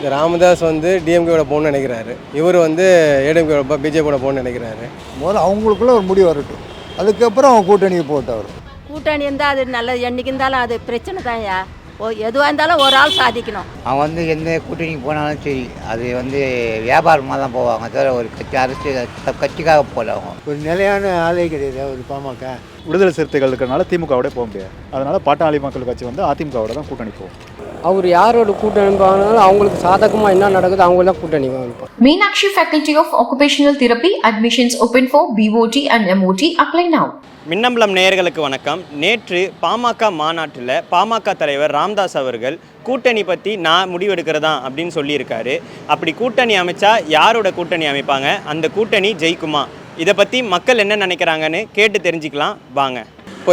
இந்த ராமதாஸ் வந்து டிஎம்கேவோட போகணும்னு நினைக்கிறாரு. இவர் வந்து ஏடிஎம்கேவோட பிஜேபியோட போகணும்னு நினைக்கிறாரு. முதல்ல அவங்களுக்குள்ள ஒரு முடிவு வரட்டும். அதுக்கப்புறம் அவன் கூட்டணிக்கு போட்டவர் கூட்டணி இருந்தால் அது நல்லது. என்னைக்கு இருந்தாலும் அது பிரச்சனை தான்யா ஓ எதுவாக இருந்தாலும் ஒரு ஆள் சாதிக்கணும். அவன் வந்து எந்த கூட்டணிக்கு போனாலும் சரி அது வந்து வியாபாரமாக தான் போவாங்க தவிர ஒரு கட்சி அரசு கட்சிக்காக போகல அவங்க. ஒரு நிலையான ஆளே கிடையாது அவர் பாமக. விடுதலை சிறுத்தைகள் இருக்கிறனால திமுகவோட போக முடியாது. அதனால பாட்டாளி மக்கள் கட்சி வந்து அதிமுகவோட தான் கூட்டணி போகும். அவர் யாரோட கூட்டணி போனாலும் அவங்களுக்கு சாதகமாக என்ன நடக்குது அவங்க தான் கூட்டணி வாங்கிப்பாங்க. Meenakshi Faculty of Occupational Therapy admissions open for BOT and MOT. Apply now. Minnambalam நேயர்களுக்கு வணக்கம். நேற்று பாமக மாநாட்டில் பாமக தலைவர் ராம்தாஸ் அவர்கள் கூட்டணி பற்றி நான் முடிவெடுக்கிறதா அப்படின்னு சொல்லியிருக்காரு. அப்படி கூட்டணி அமைச்சா யாரோட கூட்டணி அமைப்பாங்க? அந்த கூட்டணி ஜெயிக்குமா? இதை பற்றி மக்கள் என்ன நினைக்கிறாங்கன்னு கேட்டு தெரிஞ்சுக்கலாம். வாங்க. இப்போ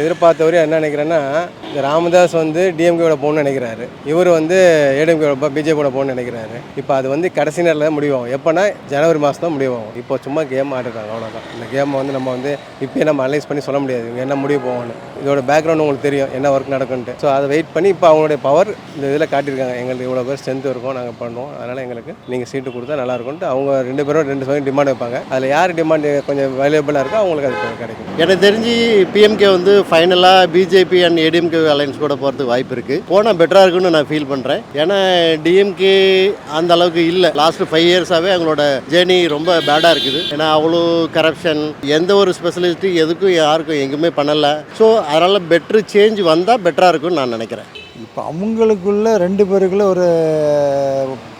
எதிர்பார்த்தவர் என்ன நினைக்கிறேன்னா இந்த ராமதாஸ் வந்து டிஎம்கேவோட போகணும்னு நினைக்கிறாரு. இவர் வந்து ஏடிஎம்கேவோட பிஜேபியோட போகணும்னு நினைக்கிறாரு. இப்போ அது வந்து கடைசி நேரில் தான் முடிவாகும். எப்போனா ஜனவரி மாதம் தான் முடிவாகும். இப்போ சும்மா கேம் ஆடுறாங்க அவ்வளோதான் இந்த கேமை வந்து நம்ம வந்து இப்போயே நம்ம அனலைஸ் பண்ணி சொல்ல முடியாது. இவங்க என்ன முடிவு போகணும் இதோட பேக்ரவுண்ட் உங்களுக்கு தெரியும் என்ன ஒர்க் நடக்குன்ட்டு. ஸோ அதை வெயிட் பண்ணி இப்போ அவங்களுடைய பவர் இந்த இதில் காட்டியிருக்காங்க. எங்களுக்கு இவ்வளோ பேர் ஸ்ட்ரென்த் இருக்கும் நாங்கள் பண்ணுவோம். அதனால் எங்களுக்கு நீங்கள் சீட்டு கொடுத்தா நல்லாயிருக்கும்ட்டு அவங்க ரெண்டு பேரும் ரெண்டு சமயம் டிமாண்ட் வைப்பாங்க. அதில் யார் டிமாண்ட் கொஞ்சம் வேல்யூபிளாக இருக்கோ அவங்களுக்கு அது கிடைக்கும். எனக்கு தெரிஞ்சு பிஎம்கே வந்து ஃபைனலாக பிஜேபி அண்ட் ஏடிஎம்கே அலைன்ஸ் கூட போகிறதுக்கு வாய்ப்பு இருக்குது போனால் பெட்டராக இருக்குன்னு நான் ஃபீல் பண்ணுறேன் ஏன்னா டிஎம்கே அந்த அளவுக்கு இல்லை. லாஸ்ட் ஃபைவ் இயர்ஸாகவே அவங்களோட ஜேர்னி ரொம்ப பேடாக இருக்குது. ஏன்னா அவ்வளோ கரப்ஷன் எந்த ஒரு ஸ்பெஷலிஸ்ட்டு எதுக்கும் யாருக்கும் எங்குமே பண்ணலை. ஸோ அதனால் பெட்ரு சேஞ்ச் வந்தால் பெட்டராக இருக்கும்னு நான் நினைக்கிறேன். இப்போ அவங்களுக்குள்ள ரெண்டு பேருக்குள்ள ஒரு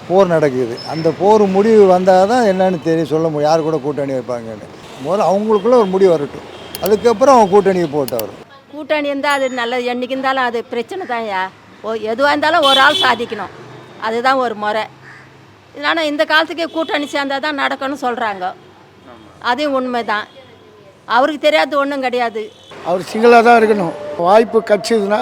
போர் நடக்குது. அந்த போர் முடிவு வந்தால் தான் என்னன்னு தெரியும் சொல்ல முடியும். யார் கூட கூட்டணி வைப்பாங்கன்னு. முதல்ல அவங்களுக்குள்ள ஒரு முடிவு வரட்டும். அதுக்கப்புறம் கூட்டணிக்கு போட்டவர். கூட்டணி இருந்தால் அது நல்லது. என்னைக்கு இருந்தாலும் அது பிரச்சனை தான்யா ஓ எதுவாக இருந்தாலும் ஒரு ஆள் சாதிக்கணும். அதுதான் ஒரு முறை. ஆனால் இந்த காலத்துக்கு கூட்டணி சேர்ந்தால் தான் நடக்கணும்னு சொல்கிறாங்க அதுவும் உண்மை தான் அவருக்கு தெரியாது ஒன்றும் கிடையாது. அவர் சிங்கிளாக தான் இருக்கணும். வாய்ப்பு கிடச்சிதுன்னா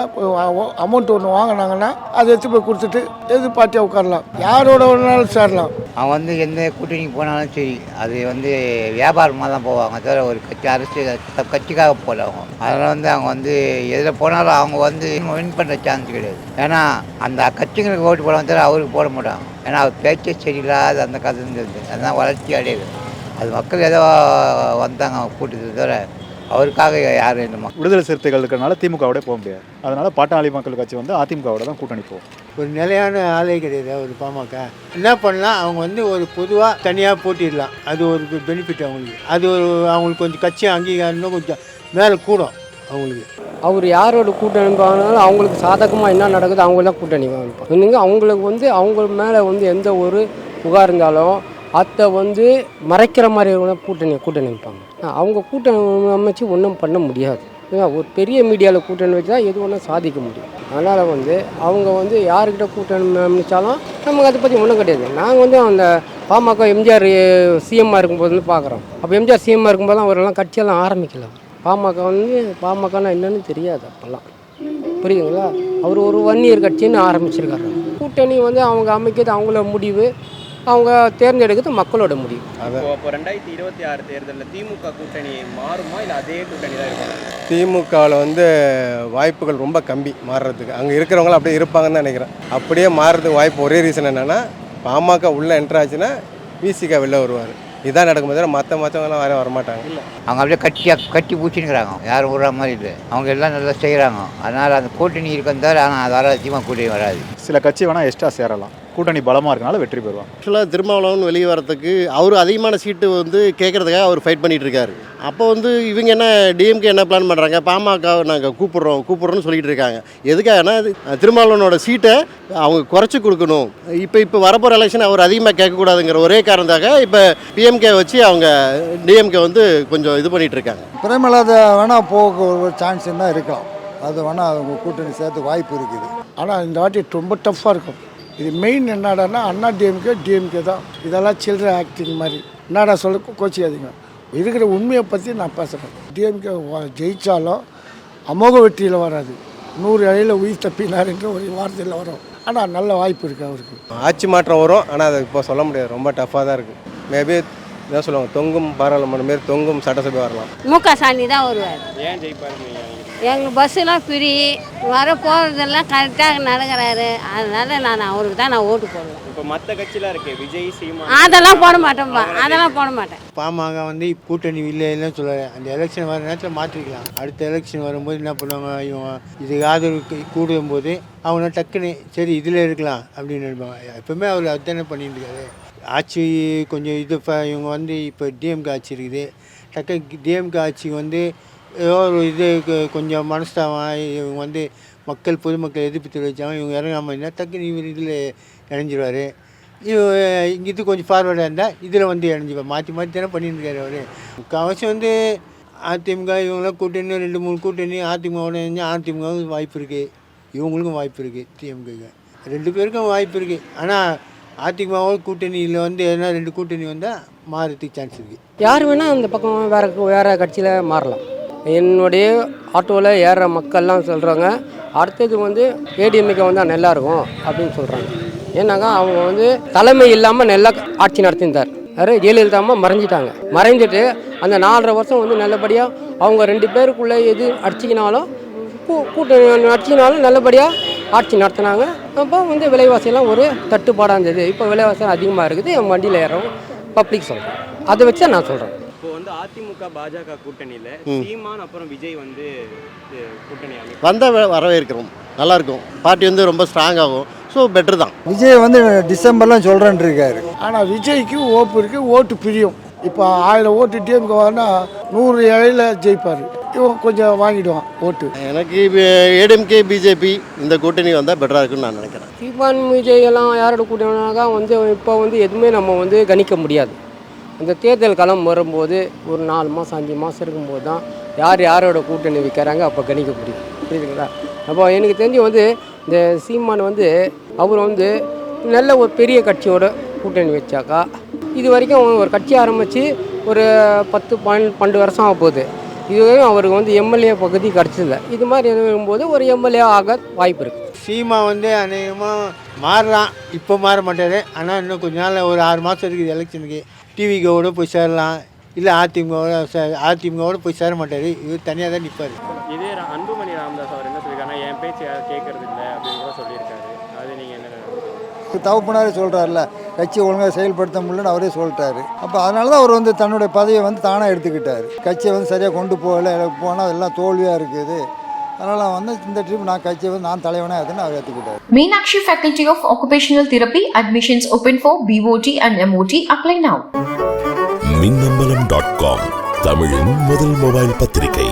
அமௌண்ட் ஒன்று வாங்கினாங்கன்னா அதை எடுத்து போய் கொடுத்துட்டு எது பார்ட்டியாக உட்காரலாம். யாரோட வேணாலும் சேரலாம். அவன் வந்து எந்த கூட்டணிக்கு போனாலும் சரி அது வந்து வியாபாரமாக தான் போவாங்க தவிர ஒரு கட்சி அரசு கட்சிக்காக போகல அவங்க. அதனால் வந்து அவங்க வந்து எதில் போனாலும் அவங்க வந்து வின் பண்ணுற சான்ஸ் கிடையாது. ஏன்னா அந்த கட்சிங்களுக்கு ஓட்டு போடுவாங்க தவிர அவருக்கு போட மாட்டாங்க. ஏன்னா அவர் பேச்சே சரியில்லாத அந்த கதை இருந்தது அதுதான் வளர்ச்சி அடையுது அது மக்கள் ஏதோ வந்தாங்க கூட்டத்தை தவிர அவருக்காக யாரும் என்னமா. விடுதலை சிறுத்தைகள் இருக்கிறனால திமுகவோட போக முடியாது. அதனால பாட்டாளி மக்கள் கட்சி வந்து அதிமுகவோட தான் கூட்டணி போகும். ஒரு நிலையான ஆளே கிடையாது அவர் பாமக. என்ன பண்ணலாம்? அவங்க வந்து ஒரு பொதுவாக தனியாக போட்டிடலாம். அது ஒரு பெனிஃபிட் அவங்களுக்கு. அது ஒரு அவங்களுக்கு கொஞ்சம் கட்சி அங்கீகாரம் இன்னும் கொஞ்சம் மேலே கூடும் அவங்களுக்கு. அவர் யாரோட கூட்டணி போனாலும் அவங்களுக்கு சாதகமாக என்ன நடக்குது அவங்க தான் கூட்டணி வாங்கிப்பாங்க இன்னுங்க அவங்களுக்கு வந்து அவங்க மேலே வந்து எந்த ஒரு புகார் இருந்தாலும் அதை வந்து மறைக்கிற மாதிரி கூட்டணி கூட்டணி வைப்பாங்க. அவங்க கூட்டணி அமைச்சு ஒன்றும் பண்ண முடியாது. ஒரு பெரிய மீடியாவில் கூட்டணி வச்சு தான் எது ஒன்றும் சாதிக்க முடியும். அதனால் வந்து அவங்க வந்து யாருக்கிட்ட கூட்டணி அமைச்சாலும் நமக்கு அதை பற்றி ஒன்றும் கிடையாது. நாங்கள் வந்து அந்த பாமக எம்ஜிஆர் சிஎம்மாக இருக்கும்போது வந்து பார்க்குறோம் அப்போ எம்ஜிஆர் சிஎம்மாக இருக்கும்போது தான் அவரெல்லாம் கட்சியெல்லாம் ஆரம்பிக்கல. பாமக வந்து பாமகனா என்னன்னு தெரியாது அப்போல்லாம். புரியுதுங்களா? அவர் ஒரு ஒன் இயர் கட்சின்னு ஆரம்பிச்சிருக்காரு. கூட்டணி வந்து அவங்க அமைக்கிறது அவங்கள முடிவு. அவங்க தேர்ந்தெடுக்கிறது மக்களோட முடிவு. இப்போ இப்போ ரெண்டாயிரத்தி இருபத்தி ஆறு தேர்தலில் திமுக கூட்டணி மாறுமா? இல்லை அதே கூட்டணி தான் இருக்கும்? திமுகவில் வந்து வாய்ப்புகள் ரொம்ப கம்மி மாறுறதுக்கு. அங்கே இருக்கிறவங்களும் அப்படியே இருப்பாங்கன்னு தான் நினைக்கிறேன். அப்படியே மாறுறதுக்கு வாய்ப்பு ஒரே ரீசன் என்னென்னா பாமக உள்ளே என்ட்ரு ஆச்சுன்னா விசிகா வெளில வருவார். இதான் நடக்கும்போது மற்ற மற்றவங்களாம் யாரும் வரமாட்டாங்க. அவங்க அப்படியே கட்டியாக கட்டி பூச்சினுக்கிறாங்க யாரும் விடுற மாதிரி இல்லை. அவங்க எல்லாம் நல்லா செய்கிறாங்க அதனால் அந்த கூட்டணி இருக்கும் தவிர ஆனால் அது வராது. அதிகமாக கூட்டணி வராது. சில கட்சி வேணால் எக்ஸ்ட்ரா சேரலாம். கூட்டணி பலமாக இருக்கனால வெற்றி பெறுவாங்க. ஆக்சுவலாக திருமாவளவன் வெளியே வரதுக்கு அவர் அதிகமான சீட்டு வந்து கேட்குறதுக்காக அவர் ஃபைட் பண்ணிட்டு இருக்காரு. அப்போ வந்து இவங்க என்ன டிஎம்கே என்ன பிளான் பண்ணுறாங்க பாமக நாங்கள் கூப்பிட்றோம் கூப்பிட்றோன்னு சொல்லிட்டு இருக்காங்க. எதுக்காகனா திருமாவளவனோட சீட்டை அவங்க குறைச்சி கொடுக்கணும். இப்போ இப்போ வரப்போகிற எலெக்ஷன் அவர் அதிகமாக கேட்கக்கூடாதுங்கிற ஒரே காரணத்தாக இப்போ பிஎம்கே வச்சு அவங்க டிஎம்கே வந்து கொஞ்சம் இது பண்ணிட்டு இருக்காங்க. பிரேமலாத வேணால் போக ஒரு சான்ஸ் என்ன இருக்கலாம். அது வேணால் அவங்க கூட்டணி சேர்த்து வாய்ப்பு இருக்குது. ஆனால் இந்த வாட்டி ரொம்ப டஃப்பாக இருக்கும். இது மெயின் என்னடான்னா அண்ணா டிஎம்கே டிஎம்கே தான். இதெல்லாம் சில்லற ஆக்டிங் மாதிரி. என்னடா சொல்ல கோச்சிக்காதீங்க. இருக்கிற உண்மையை பற்றி நான் பேசுகிறேன் டிஎம்கே ஜெயித்தாலும் அமோக வெற்றியில் வராது. நூறு அழியில் உயிர் தப்பினார்ன்ற ஒரு வார்த்தையில் வரும். ஆனால் நல்ல வாய்ப்பு இருக்குது அவருக்கு. ஆட்சி மாற்றம் வரும். ஆனால் அதை இப்போ சொல்ல முடியாது. ரொம்ப டஃப்பாக தான் இருக்குது மேபி இதான் சொல்லுவாங்க தொங்கும் பாராளுமன்றம் மாரி தொங்கும் சட்டசபை வரலாம். மு க ஸ்டாலினி தான் வருவார். ஏன் ஜெயிப்பாருன்னு எங்கள் பஸ்ஸெல்லாம் ஃப்ரீ வர போகிறதெல்லாம் கரெக்டாக நடக்கிறாரு. அதனால நான் அவருக்கு தான் நான் ஓட்டு போடுவேன். இப்போ மற்ற கட்சிலாம் இருக்கு விஜய் சீமா அதெல்லாம் போட மாட்டேன்ப்பா அதெல்லாம் போட மாட்டேன். பாமக வந்து கூட்டணி இல்லைன்னு சொல்லலை அந்த எலெக்ஷன் வர நேரத்தில் மாற்றிக்கலாம். அடுத்த எலெக்ஷன் வரும்போது என்ன பண்ணுவாங்க? இவங்க இதுக்கு ஆதரவு கூடும் போது அவங்க டக்குன்னு சரி இதில் இருக்கலாம் அப்படின்னு நினைப்பாங்க. எப்பவுமே அவர் அதுதானே பண்ணிட்டு இருக்காரு ஆட்சி கொஞ்சம் இது இப்போ இவங்க வந்து இப்போ டிஎம்கே ஆட்சி இருக்குது. டக்கு டிஎம்கே ஆட்சிக்கு வந்து ஏதோ ஒரு இது கொஞ்சம் மனஸ்தாபம் இவங்க வந்து மக்கள் பொதுமக்கள் எதிர்ப்பு தெரிவித்தாங்க இவங்க இறங்காமல் இருந்தால் டக்குன்னு இவர் இதில் இணைஞ்சிருவார். இங்கே இது கொஞ்சம் ஃபார்வர்டாக இருந்தால் இதில் வந்து இணைஞ்சிப்பா மாற்றி மாற்றி தானே பண்ணியிருக்காரு அவர். முக்கால்வாசி வந்து அதிமுக இவங்களாம் கூட்டணி ரெண்டு மூணு கூட்டணி அதிமுகவோட இணைஞ்சு அதிமுகவும் வாய்ப்பு இருக்குது இவங்களுக்கும் வாய்ப்பு இருக்குது டிஎம்கேக்கு ரெண்டு பேருக்கும் வாய்ப்பு இருக்குது ஆனால் அதிமுகவோட கூட்டணியில் வந்து எதனா ரெண்டு கூட்டணி வந்தால் மாறதுக்கு சான்ஸ் இருக்குது யார் வேணால் அந்த பக்கம் வேறு வேறு கட்சியில் மாறலாம். என்னுடைய ஆட்டோவில் ஏறுற மக்கள்லாம் சொல்கிறாங்க அடுத்தது வந்து ஏடிஎம்கே வந்தால் நல்லா இருக்கும் அப்படின்னு சொல்கிறாங்க ஏன்னாக்கா அவங்க வந்து தலைமை இல்லாமல் நல்லா ஆட்சி நடத்தியிருந்தார். யாரு ஜெயலலிதா அம்மா மறைஞ்சிட்டாங்க. மறைஞ்சிட்டு அந்த நாலரை வருஷம் வந்து நல்லபடியாக அவங்க ரெண்டு பேருக்குள்ளே எது அடிச்சிக்கினாலும் கூ- கூட்டணி அடிச்சினாலும் நல்லபடியாக ஆட்சி நடத்தினாங்க. அப்போ வந்து விலைவாசியெல்லாம் ஒரு தட்டுப்பாடாக இருந்தது. இப்போ விலைவாசி அதிகமாக இருக்குது. என் வண்டியில் ஏறவும் பப்ளிக் சொல்கிறேன் அதை வச்சு நான் சொல்கிறேன் வந்து அதிமுக பாஜக கூட்டணியில சீமான் அப்புறம் விஜய் வந்து கூட்டணி வந்தால் வரவேற்கிறோம். நல்லாயிருக்கும் பார்ட்டி வந்து ரொம்ப ஸ்ட்ராங் ஆகும். ஸோ பெட்ரு தான். விஜய் வந்து டிசம்பர்லாம் சொல்கிறேன்னு இருக்காரு ஆனால் விஜய்க்கு ஓப்பு இருக்குது ஓட்டு பிரியும். இப்போ ஆயிரம் ஓட்டு டிஎம்கே வரனா நூறு இலையில ஜெயிப்பார். இவன் கொஞ்சம் வாங்கிடுவான் ஓட்டு. எனக்கு ஏடிஎம்கே பிஜேபி இந்த கூட்டணி வந்தால் பெட்டராக இருக்குன்னு நான் நினைக்கிறேன். சீமான் விஜய் எல்லாம் யாரோட கூட்டணினாக்கா வந்து இப்போ வந்து எதுவுமே நம்ம வந்து கணிக்க முடியாது. அந்த தேர்தல் களம் வரும்போது ஒரு நாலு மாதம் அஞ்சு மாதம் இருக்கும்போது தான் யார் யாரோட கூட்டணி வைக்கிறாங்க அப்போ கணிக்க முடியும் புரியுதுங்களா? அப்போ எனக்கு தெரிஞ்சு வந்து இந்த சீமான் வந்து அவர் வந்து நல்ல ஒரு பெரிய கட்சியோட கூட்டணி வச்சாக்கா இது வரைக்கும் ஒரு கட்சி ஆரம்பித்து ஒரு பத்து பன்னெண்டு பன்னெண்டு வருஷம் ஆக போகுது. இதுவரையும் அவருக்கு வந்து எம்எல்ஏ பகுதி கிடச்சதில்ல. இது மாதிரி இருக்கும்போது ஒரு எம்எல்ஏ ஆக வாய்ப்பு இருக்குது சீமா வந்து அநேகமாக மாறுறான். இப்போ மாற மாட்டார். ஆனால் இன்னும் கொஞ்ச நாள் ஒரு ஆறு மாதம் இருக்குது எலெக்ஷனுக்கு டிவிக்கோட போய் சேரலாம். இல்லை அதிமுகவோட சே- அதிமுகவோட போய் சேர மாட்டார். இவர் தனியாக தான் நிற்பார் இதே ரா- அன்புமணி ராமதாஸ் அவர் என்ன சொல்லியிருக்காருன்னா என் பேச்சு யாரும் கேட்கறது இல்லை அப்படின்னு கூட சொல்லியிருக்காரு அது நீங்க என்ன நினைக்கிறீங்க? தவப்புனாரே சொல்கிறாருல கட்சி ஒழுங்காக செயல்படுத்த முடியலன்னு அவரே சொல்லிட்டாரு. அப்போ அதனால தான் அவர் வந்து தன்னுடைய பதவியை வந்து தானாக எடுத்துக்கிட்டார். கட்சியை வந்து சரியாக கொண்டு போகல போனால் எல்லாம் தோல்வியாக இருக்குது. அதனால் வந்து இந்த ட்ரிப் நான் கட்சியை வந்து நான் தலைவனாக இருக்குன்னு அவர் ஏற்றுக்கிட்டார் Meenakshi Faculty of Occupational Therapy admissions open for BOT and MOT. Apply now. Minnambalam dot com தமிழின் முதல் மொபைல் பத்திரிகை